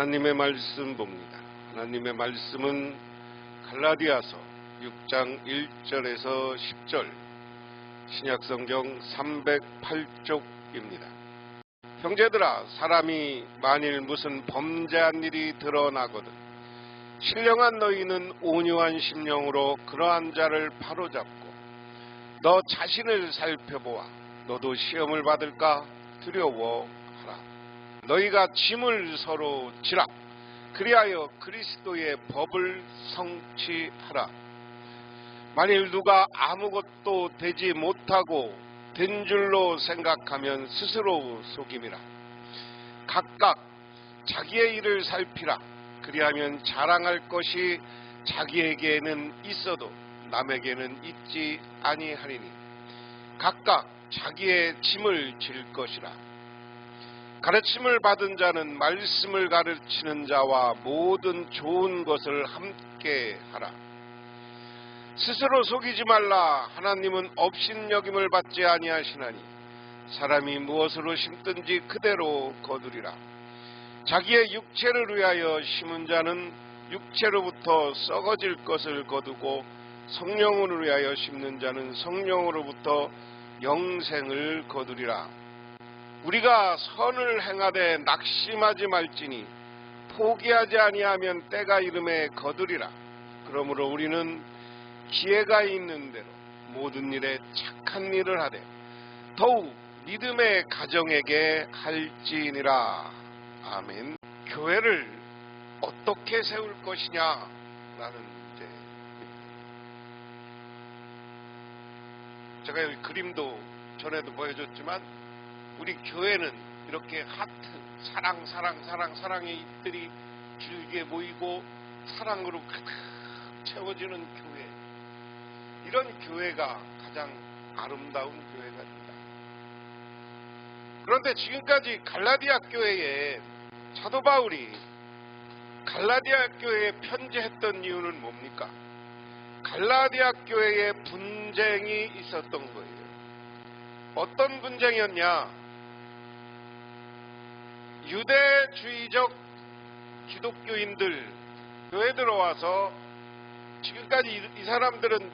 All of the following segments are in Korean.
하나님의 말씀 봅니다. 하나님의 말씀은 갈라디아서 6장 1절에서 10절 신약성경 308쪽입니다. 형제들아 사람이 만일 무슨 범죄한 일이 드러나거든 신령한 너희는 온유한 심령으로 그러한 자를 바로잡고 너 자신을 살펴보아 너도 시험을 받을까 두려워하라 너희가 짐을 서로 지라 그리하여 그리스도의 법을 성취하라 만일 누가 아무것도 되지 못하고 된 줄로 생각하면 스스로 속임이라. 각각 자기의 일을 살피라. 그리하면 자랑할 것이 자기에게는 있어도 남에게는 있지 아니하리니. 각각 자기의 짐을 질 것이라. 가르침을 받은 자는 말씀을 가르치는 자와 모든 좋은 것을 함께 하라. 스스로 속이지 말라. 하나님은 업신여김을 받지 아니하시나니 사람이 무엇으로 심든지 그대로 거두리라. 자기의 육체를 위하여 심은 자는 육체로부터 썩어질 것을 거두고 성령을 위하여 심는 자는 성령으로부터 영생을 거두리라. 우리가 선을 행하되 낙심하지 말지니 포기하지 아니하면 때가 이름에 거두리라. 그러므로 우리는 기회가 있는 대로 모든 일에 착한 일을 하되 더욱 믿음의 가정에게 할지니라. 아멘. 교회를 어떻게 세울 것이냐라는 문제. 제가 여기 그림도 전에도 보여줬지만 우리 교회는 이렇게 하트, 사랑, 사랑, 사랑, 사랑의 잎들이 길게 모이고 사랑으로 가득 채워지는 교회. 이런 교회가 가장 아름다운 교회가 된다. 그런데 지금까지 갈라디아 교회에 사도 바울이 갈라디아 교회에 편지했던 이유는 뭡니까? 갈라디아 교회에 분쟁이 있었던 거예요. 어떤 분쟁이었냐? 유대주의적 기독교인들 교회 들어와서 지금까지 이, 이 사람들은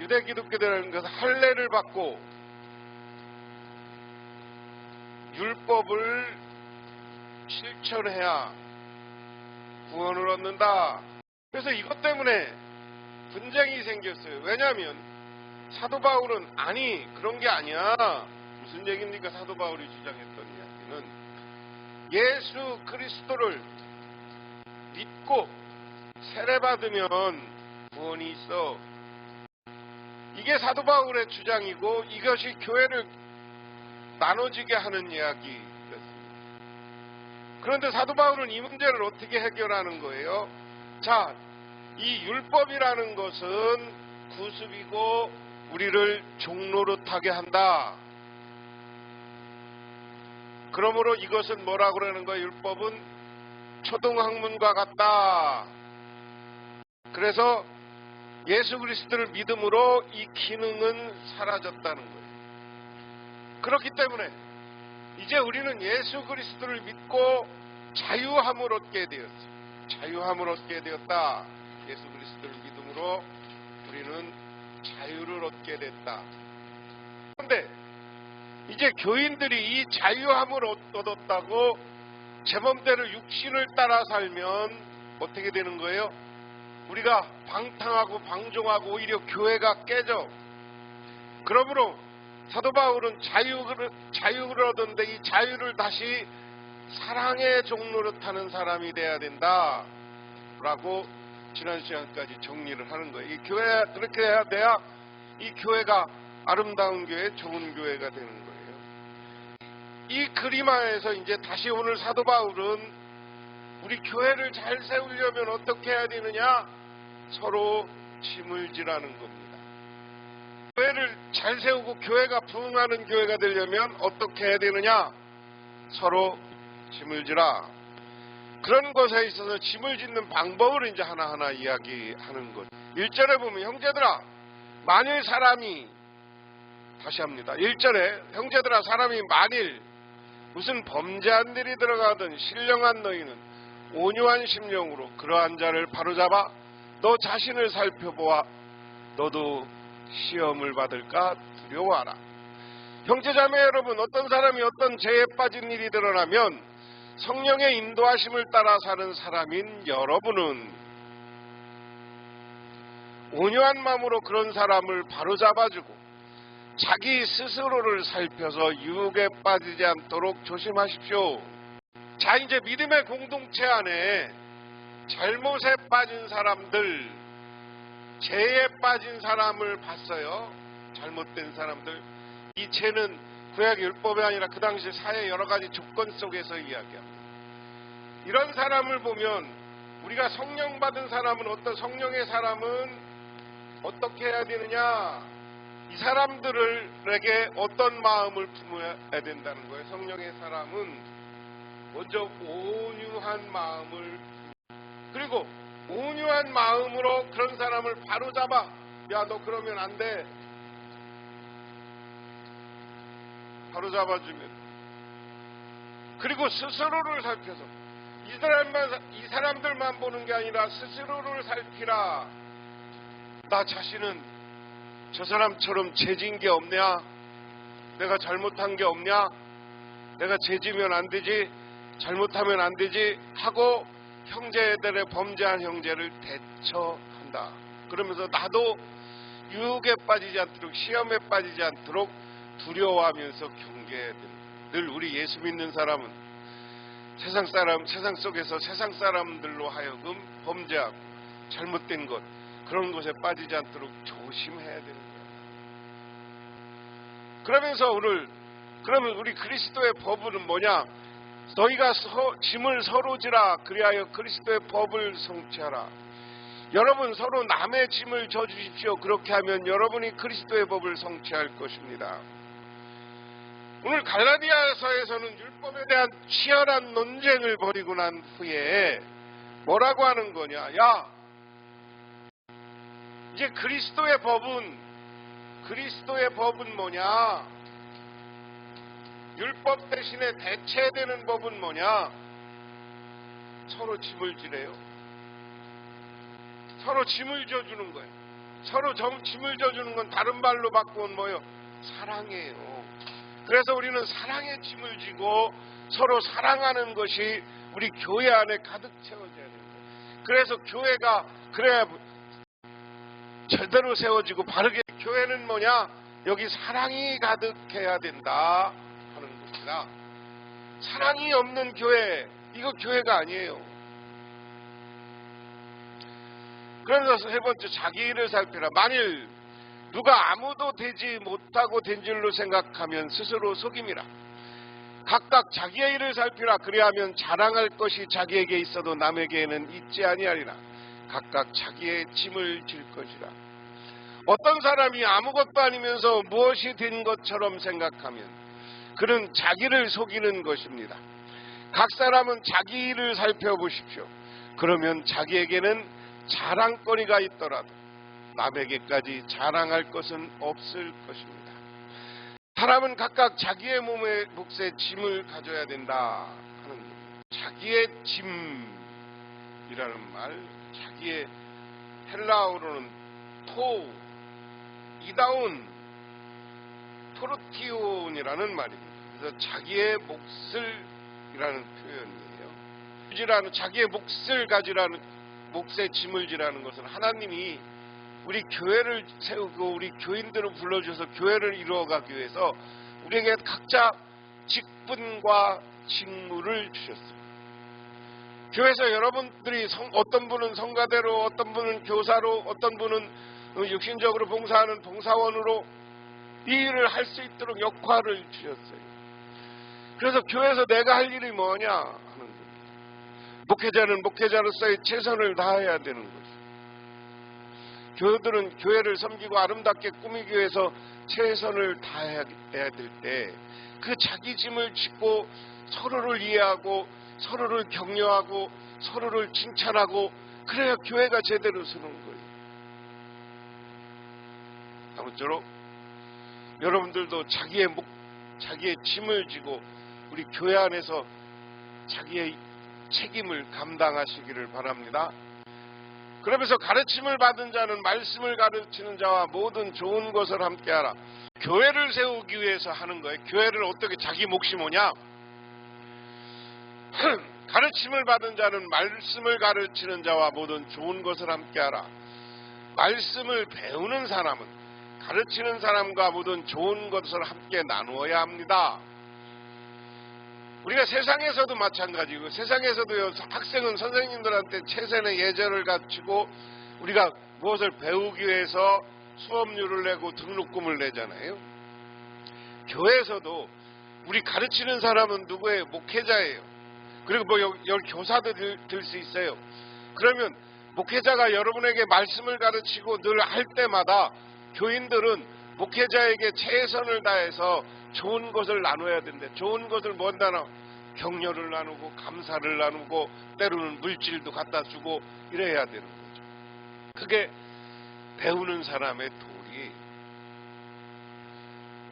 유대 기독교들은 것은 할례를 받고 율법을 실천해야 구원을 얻는다. 그래서 이것 때문에 분쟁이 생겼어요. 왜냐하면 사도 바울은 아니 그런 게 아니야. 무슨 얘기입니까? 사도 바울이 주장했던 예수 그리스도를 믿고 세례받으면 구원이 있어. 이게 사도 바울의 주장이고 이것이 교회를 나눠지게 하는 이야기였습니다. 그런데 사도 바울은 이 문제를 어떻게 해결하는 거예요? 자, 이 율법이라는 것은 구습이고 우리를 종로릇하게 한다. 그러므로 이것은 뭐라 그러는 거예요? 율법은 초등학문과 같다. 그래서 예수 그리스도를 믿음으로 이 기능은 사라졌다는 거예요. 그렇기 때문에 이제 우리는 예수 그리스도를 믿고 자유함을 얻게 되었어요. 자유함을 얻게 되었다. 예수 그리스도를 믿음으로 우리는 자유를 얻게 됐다. 그런데 이제 교인들이 이 자유함을 얻었다고 제 맘대로 육신을 따라 살면 어떻게 되는 거예요? 우리가 방탕하고 방종하고 오히려 교회가 깨져. 그러므로 사도 바울은 자유를, 자유를 얻었는데 이 자유를 다시 사랑의 종로를 타는 사람이 돼야 된다. 라고 지난 시간까지 정리를 하는 거예요. 이 교회 그렇게 해야 돼야 이 교회가 아름다운 교회, 좋은 교회가 되는 거예요. 이 그림화에서 이제 다시 오늘 사도 바울은 우리 교회를 잘 세우려면 어떻게 해야 되느냐? 서로 짐을 지라는 겁니다. 교회를 잘 세우고 교회가 부흥하는 교회가 되려면 어떻게 해야 되느냐? 서로 짐을 지라. 그런 것에 있어서 짐을 짓는 방법을 이제 하나하나 이야기하는 것. 1절에 보면 형제들아 만일 사람이 다시 합니다. 1절에 형제들아 사람이 만일 무슨 범죄한 일이 들어가든 신령한 너희는 온유한 심령으로 그러한 자를 바로잡아 너 자신을 살펴보아 너도 시험을 받을까 두려워하라. 형제자매 여러분 어떤 사람이 어떤 죄에 빠진 일이 드러나면 성령의 인도하심을 따라 사는 사람인 여러분은 온유한 마음으로 그런 사람을 바로잡아주고 자기 스스로를 살펴서 유혹에 빠지지 않도록 조심하십시오. 자, 이제 믿음의 공동체 안에 잘못에 빠진 사람들, 죄에 빠진 사람을 봤어요. 잘못된 사람들. 이 죄는 구약 율법이 아니라 그 당시 사회 여러 가지 조건 속에서 이야기합니다. 이런 사람을 보면 우리가 성령 받은 사람은 어떤 성령의 사람은 어떻게 해야 되느냐? 이 사람들에게 어떤 마음을 품어야 된다는 거예요. 성령의 사람은 먼저 온유한 마음을 그리고 온유한 마음으로 그런 사람을 바로 잡아 야 너 그러면 안 돼. 바로 잡아주면 그리고 스스로를 살펴서 이 사람만 이 사람들만 보는 게 아니라 스스로를 살피라. 나 자신은 저 사람처럼 죄진 게 없냐? 내가 잘못한 게 없냐? 내가 죄지면 안 되지? 잘못하면 안 되지? 하고 형제들의 범죄한 형제를 대처한다. 그러면서 나도 유혹에 빠지지 않도록 시험에 빠지지 않도록 두려워하면서 경계해야. 늘 우리 예수 믿는 사람은 세상 사람, 세상 속에서 세상 사람들로 하여금 범죄하고 잘못된 것, 그런 것에 빠지지 않도록 조심해야 되는 거예요. 그러면서 오늘 그러면 우리 그리스도의 법은 뭐냐? 너희가 서, 짐을 서로 지라 그리하여 그리스도의 법을 성취하라. 여러분 서로 남의 짐을 져주십시오. 그렇게 하면 여러분이 그리스도의 법을 성취할 것입니다. 오늘 갈라디아서에서는 율법에 대한 치열한 논쟁을 벌이고 난 후에 뭐라고 하는 거냐? 야, 이제 그리스도의 법은 그리스도의 법은 뭐냐? 율법 대신에 대체되는 법은 뭐냐? 서로 짐을 지래요. 서로 짐을 져주는 거예요. 서로 점, 짐을 져주는 건 다른 말로 바꾸면 뭐예요? 사랑이에요. 그래서 우리는 사랑의 짐을 지고 서로 사랑하는 것이 우리 교회 안에 가득 채워져야 돼요. 그래서 교회가 그래야 제대로 세워지고 바르게 교회는 뭐냐? 여기 사랑이 가득해야 된다 하는 것이다. 사랑이 없는 교회 이거 교회가 아니에요. 그러면서 세 번째 자기 일을 살피라. 만일 누가 아무도 되지 못하고 된 줄로 생각하면 스스로 속임이라. 각각 자기의 일을 살피라. 그리하면 자랑할 것이 자기에게 있어도 남에게는 있지 아니하리라. 각각 자기의 짐을 질 것이라. 어떤 사람이 아무것도 아니면서 무엇이 된 것처럼 생각하면 그는 자기를 속이는 것입니다. 각 사람은 자기 일을 살펴보십시오. 그러면 자기에게는 자랑거리가 있더라도 남에게까지 자랑할 것은 없을 것입니다. 사람은 각각 자기의 몸의 몫에 짐을 가져야 된다 하는. 자기의 짐이라는 말, 자기의 헬라어로는 토, 이다운, 토르티온이라는 말입니다. 그래서 자기의 몫을 이라는 표현이에요. 지라는 자기의 몫을 가지라는 몫에 짐을 지라는 것은 하나님이 우리 교회를 세우고 우리 교인들을 불러주셔서 교회를 이루어가기 위해서 우리에게 각자 직분과 직무를 주셨습니다. 교회에서 여러분들이 성, 어떤 분은 성가대로 어떤 분은 교사로 어떤 분은 육신적으로 봉사하는 봉사원으로 이 일을 할 수 있도록 역할을 주셨어요. 그래서 교회에서 내가 할 일이 뭐냐 하는 겁니다. 목회자는 목회자로서의 최선을 다해야 되는 거죠. 교회들은 교회를 섬기고 아름답게 꾸미기 위해서 최선을 다해야 될 때 그 자기 짐을 짓고 서로를 이해하고 서로를 격려하고 서로를 칭찬하고 그래야 교회가 제대로 서는 거예요. 아무쪼록 여러분들도 자기의 목, 자기의 짐을 지고 우리 교회 안에서 자기의 책임을 감당하시기를 바랍니다. 그러면서 가르침을 받은 자는 말씀을 가르치는 자와 모든 좋은 것을 함께하라. 교회를 세우기 위해서 하는 거예요. 교회를 어떻게 자기 몫이 뭐냐? 가르침을 받은 자는 말씀을 가르치는 자와 모든 좋은 것을 함께하라. 말씀을 배우는 사람은 가르치는 사람과 모든 좋은 것을 함께 나누어야 합니다. 우리가 세상에서도 마찬가지고 세상에서도요 학생은 선생님들한테 최선의 예절을 갖추고 우리가 무엇을 배우기 위해서 수업료를 내고 등록금을 내잖아요. 교회에서도 우리 가르치는 사람은 누구예요? 목회자예요. 그리고 뭐 여기 교사도 들 수 있어요. 그러면 목회자가 여러분에게 말씀을 가르치고 늘 할 때마다 교인들은 목회자에게 최선을 다해서 좋은 것을 나눠야 된대. 좋은 것을 뭔 나눠? 격려를 나누고 감사를 나누고 때로는 물질도 갖다 주고 이래야 되는 거죠. 그게 배우는 사람의 도리.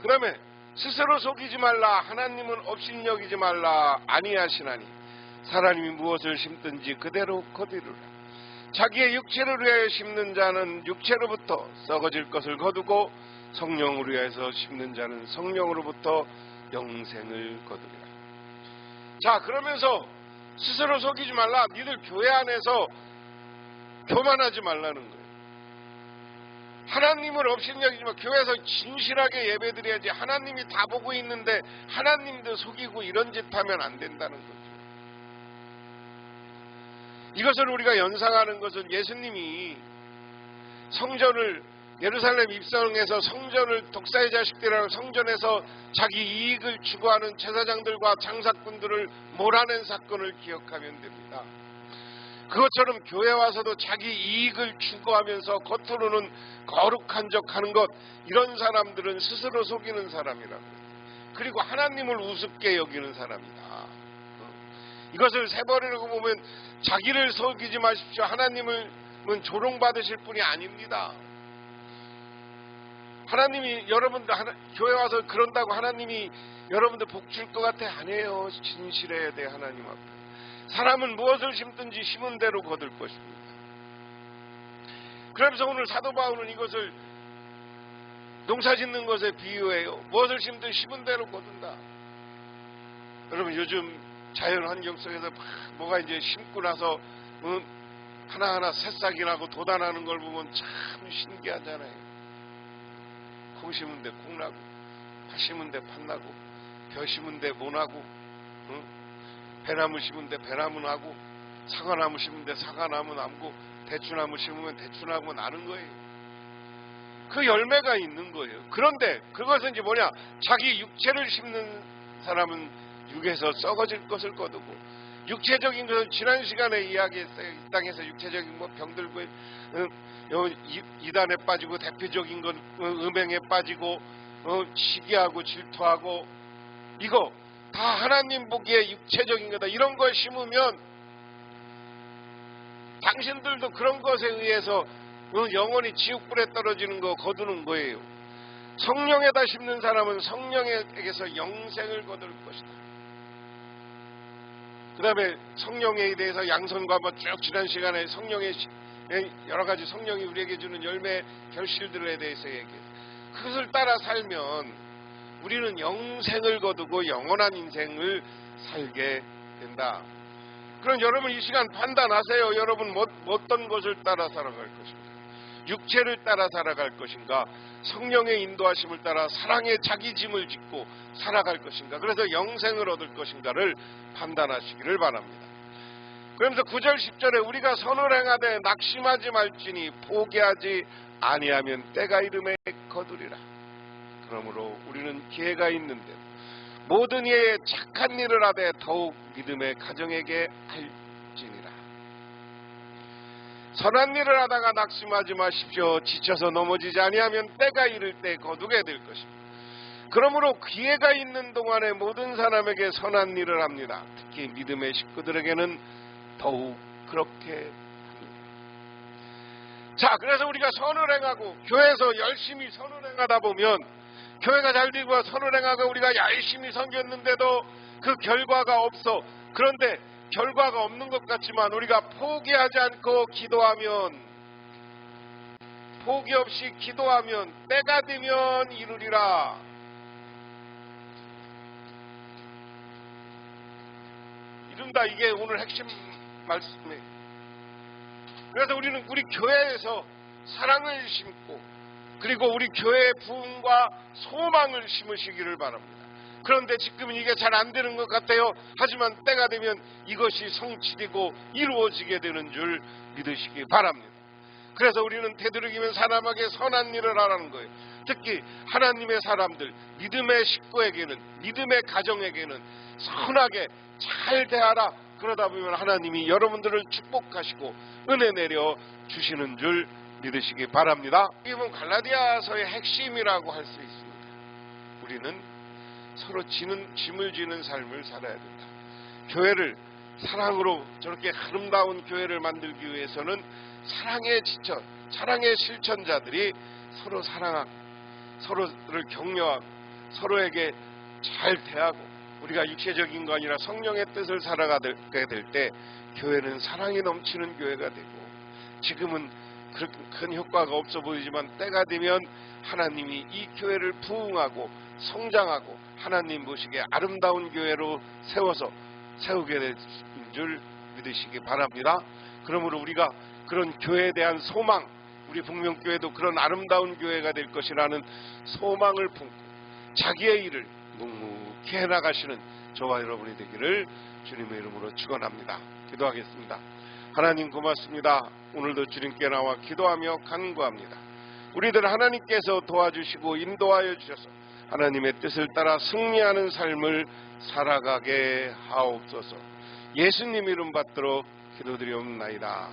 그다음에 스스로 속이지 말라. 하나님은 업신여기지 말라. 아니하시나니 사람이 무엇을 심든지 그대로 거두리라. 자기의 육체를 위하여 심는 자는 육체로부터 썩어질 것을 거두고 성령을 위하여서 심는 자는 성령으로부터 영생을 거두리라. 자 그러면서 스스로 속이지 말라. 니들 교회 안에서 교만하지 말라는 거예요. 하나님을 업신여기지만 교회에서 진실하게 예배드려야지 하나님이 다 보고 있는데 하나님도 속이고 이런 짓 하면 안 된다는 거죠. 이것을 우리가 연상하는 것은 예수님이 성전을 예루살렘 입성해서 성전을 독사의 자식들이라고 성전에서 자기 이익을 추구하는 제사장들과 장사꾼들을 몰아낸 사건을 기억하면 됩니다. 그것처럼 교회 와서도 자기 이익을 추구하면서 겉으로는 거룩한 척 하는 것 이런 사람들은 스스로 속이는 사람이라고 그리고 하나님을 우습게 여기는 사람이다. 이것을 세버리려고 보면 자기를 속이지 마십시오. 하나님은 조롱받으실 분이 아닙니다. 하나님이 여러분들 하나, 교회 와서 그런다고 하나님이 여러분들 복 줄 것 같아 아니에요. 진실해야 돼 하나님 앞에. 사람은 무엇을 심든지 심은 대로 거둘 것입니다. 그러면서 오늘 사도 바울은 이것을 농사 짓는 것에 비유해요. 무엇을 심든 심은 대로 거둔다. 여러분 요즘 자연 환경 속에서 막 뭐가 이제 심고 나서 음, 하나하나 새싹이 나고 돋아나는 걸 보면 참 신기하잖아요. 콩 심은 데 콩 나고 팥 심은 데 팥 나고 벼 심은 데 모 나고 응? 배나무 심은 데 배나무 나고 사과나무 심은 데 사과나무 나고 대추나무 심으면 대추나무 나는 거예요. 그 열매가 있는 거예요. 그런데 그것은 이제 뭐냐? 자기 육체를 심는 사람은 육에서 썩어질 것을 거두고 육체적인 것은 지난 시간에 이야기했어요. 이 땅에서 육체적인 뭐 병들고 응? 이단에 빠지고 대표적인 건 어, 음행에 빠지고 어, 시기하고 질투하고 이거 다 하나님 보기에 육체적인 거다. 이런 걸 심으면 당신들도 그런 것에 의해서 어, 영원히 지옥불에 떨어지는 거 거두는 거예요. 성령에다 심는 사람은 성령에게서 영생을 거둘 것이다. 그 다음에 성령에 대해서 양선과 뭐쭉 지난 시간에 성령의 여러 가지 성령이 우리에게 주는 열매 결실들에 대해서 얘기해요. 그것을 따라 살면 우리는 영생을 거두고 영원한 인생을 살게 된다. 그럼 여러분 이 시간 판단하세요. 여러분 뭐, 어떤 것을 따라 살아갈 것인가? 육체를 따라 살아갈 것인가? 성령의 인도하심을 따라 사랑의 자기 짐을 짓고 살아갈 것인가? 그래서 영생을 얻을 것인가를 판단하시기를 바랍니다. 그러면서 9절 10절에 우리가 선을 행하되 낙심하지 말지니 포기하지 아니하면 때가 이름에 거두리라. 그러므로 우리는 기회가 있는데 모든 이에 착한 일을 하되 더욱 믿음의 가정에게 할지니라. 선한 일을 하다가 낙심하지 마십시오. 지쳐서 넘어지지 아니하면 때가 이를 때 거두게 될 것입니다. 그러므로 기회가 있는 동안에 모든 사람에게 선한 일을 합니다. 특히 믿음의 식구들에게는 더욱 그렇게. 자, 그래서 우리가 선을 행하고 교회에서 열심히 선을 행하다 보면 교회가 잘 되고 선언행하고 우리가 열심히 섬겼는데도 그 결과가 없어. 그런데 결과가 없는 것 같지만 우리가 포기하지 않고 기도하면 포기 없이 기도하면 때가 되면 이루리라. 이른다 이게 오늘 핵심 말씀이에요. 그래서 우리는 우리 교회에서 사랑을 심고 그리고 우리 교회의 부흥과 소망을 심으시기를 바랍니다. 그런데 지금은 이게 잘 안 되는 것 같아요. 하지만 때가 되면 이것이 성취되고 이루어지게 되는 줄 믿으시기 바랍니다. 그래서 우리는 되도록이면 사람에게 선한 일을 하라는 거예요. 특히 하나님의 사람들, 믿음의 식구에게는, 믿음의 가정에게는 선하게 잘 대하라. 그러다 보면 하나님이 여러분들을 축복하시고 은혜 내려 주시는 줄 믿으시기 바랍니다. 이건 갈라디아서의 핵심이라고 할 수 있습니다. 우리는 서로 지는 짐을 지는 삶을 살아야 된다. 교회를 사랑으로 저렇게 아름다운 교회를 만들기 위해서는 사랑의 지천, 사랑의 실천자들이 서로 사랑하고 서로를 격려하고 서로에게 잘 대하고 우리가 육체적인 거 아니라 성령의 뜻을 살아가게 될 때 교회는 사랑이 넘치는 교회가 되고 지금은 그렇게 큰 효과가 없어 보이지만 때가 되면 하나님이 이 교회를 부흥하고 성장하고 하나님 보시기에 아름다운 교회로 세워서 세우게 될 줄 믿으시기 바랍니다. 그러므로 우리가 그런 교회에 대한 소망, 우리 북명교회도 그런 아름다운 교회가 될 것이라는 소망을 품고 자기의 일을 묵묵히 해나가시는 저와 여러분이 되기를 주님의 이름으로 축원합니다. 기도하겠습니다. 하나님 고맙습니다. 오늘도 주님께 나와 기도하며 간구합니다. 우리들 하나님께서 도와주시고 인도하여 주셔서 하나님의 뜻을 따라 승리하는 삶을 살아가게 하옵소서. 예수님 이름 받들어 기도드리옵나이다.